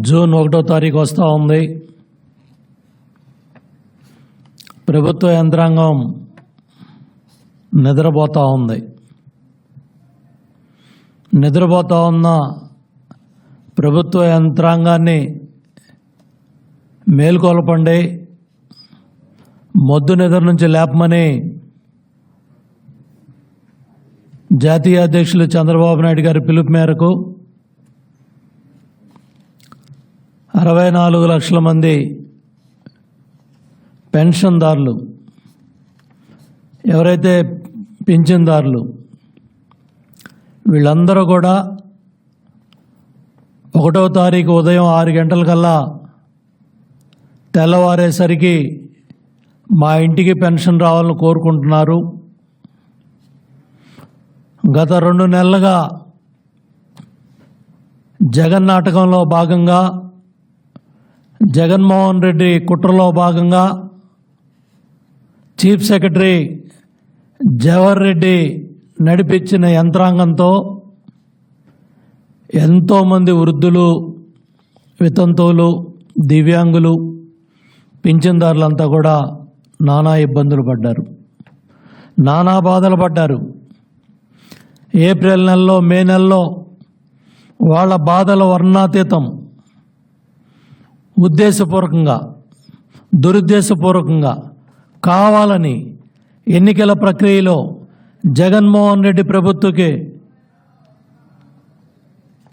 June ఒకటో తారీఖు వస్తూ ఉంది. ప్రభుత్వ యంత్రాంగం నిద్రపోతూ ఉంది. నిద్రపోతూ ఉన్న ప్రభుత్వ యంత్రాంగాన్ని మేల్కొల్పండి. మొద్దు నిద్ర నుంచి లేపమని జాతీయ అధ్యక్షులు చంద్రబాబు నాయుడు గారి పిలుపు మేరకు అరవై నాలుగు లక్షల మంది పెన్షన్దారులు ఎవరైతే పింఛన్దారులు వీళ్ళందరూ కూడా ఒకటో తారీఖు ఉదయం ఆరు గంటలకల్లా తెల్లవారేసరికి మా ఇంటికి పెన్షన్ రావాలని కోరుకుంటున్నారు. గత రెండు నెలలుగా జగన్ నాటకంలో భాగంగా జగన్మోహన్ రెడ్డి కుట్రలో భాగంగా చీఫ్ సెక్రటరీ జవహర్ రెడ్డి నడిపించిన యంత్రాంగంతో ఎంతోమంది వృద్ధులు వితంతువులు దివ్యాంగులు పింఛన్దారులంతా కూడా నానా ఇబ్బందులు పడ్డారు. నానా బాధలు పడ్డారు. ఏప్రిల్ నెలలో మే నెలలో వాళ్ళ బాధల వర్ణాతీతం ఉద్దేశపూర్వకంగా దురుద్దేశపూర్వకంగా కావాలని ఎన్నికల ప్రక్రియలో జగన్మోహన్ రెడ్డి ప్రభుత్వకి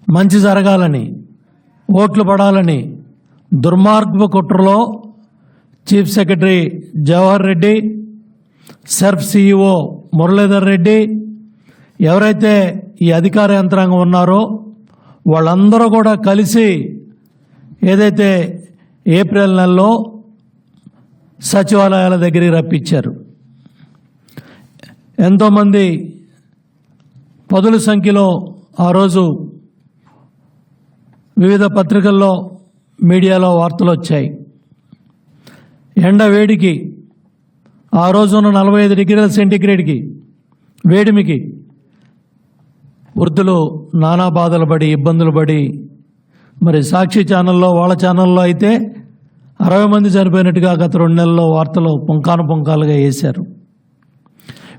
మంచి జరగాలని ఓట్లు పడాలని దుర్మార్గపు కుట్రలో chief secretary Jawahar Reddy SERP CEO Muralidhar Reddy ఎవరైతే ఈ అధికార యంత్రాంగం ఉన్నారో వాళ్ళందరూ కూడా కలిసి ఏదైతే ఏప్రిల్ నెలలో సచివాలయాల దగ్గరికి రప్పించారు. ఎంతోమంది పదుల సంఖ్యలో ఆ రోజు వివిధ పత్రికల్లో మీడియాలో వార్తలు వచ్చాయి. ఎండ వేడికి ఆ రోజున్న నలభై ఐదు డిగ్రీల సెంటిగ్రేడ్కి వేడిమికి వృద్ధులు నానా బాధలు పడి ఇబ్బందులు పడి మరి సాక్షి ఛానల్లో వాళ్ళ ఛానల్లో అయితే అరవై మంది చనిపోయినట్టుగా గత రెండు నెలల్లో వార్తలు పుంకాను పుంకాలుగా వేశారు.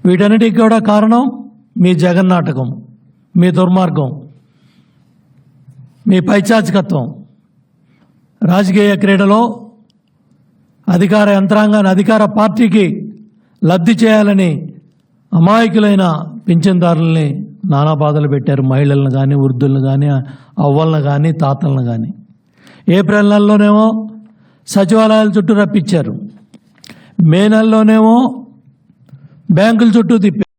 వీటన్నిటికి కూడా కారణం మీ జగన్నాటకం మీ దుర్మార్గం మీ పైచాచికత్వం. రాజకీయ క్రీడలో అధికార యంత్రాంగాన్ని అధికార పార్టీకి లబ్ధి చేయాలని అమాయకులైన పింఛన్దారుల్ని నానా బాధలు పెట్టారు. మహిళలను కానీ వృద్ధులను కానీ అవ్వలను కానీ తాతలను కానీ ఏప్రిల్ నెలలోనేమో సచివాలయాల చుట్టూ రప్పించారు. మే నెలలోనేమో బ్యాంకుల చుట్టూ తిప్పారు